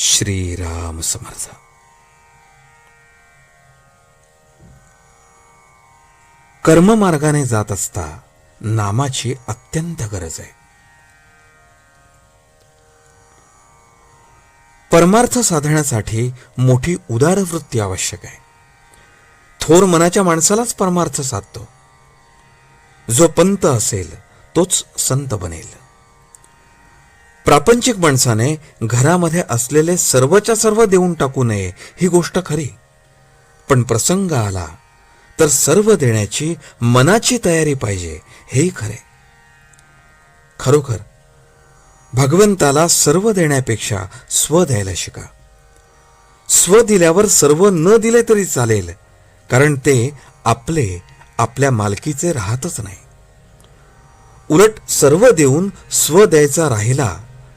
श्रीराम समर्थ. कर्ममार्गाने जात असता नामाची अत्यंत गरज आहे. परमार्थ साधण्यासाठी मोठी उदार वृत्ती आवश्यक आहे. थोर मनाच्या माणसालाच परमार्थ साधतो. जो पंत असेल तोच संत बनेल. प्रापंचिक माणसाने घरामध्ये असलेले सर्वच्या सर्व देऊन टाकू नये ही गोष्ट खरी. पण प्रसंग आला तर सर्व देण्याची मनाची तयारी पाहिजे हेही खरे. खरोखर भगवंताला सर्व देण्यापेक्षा स्व द्यायला शिका. स्व दिल्यावर सर्व न दिले तरी चालेल कारण ते आपले आपल्या मालकीचे राहतच नाही. उलट सर्व देऊन स्व द्यायचा राहिला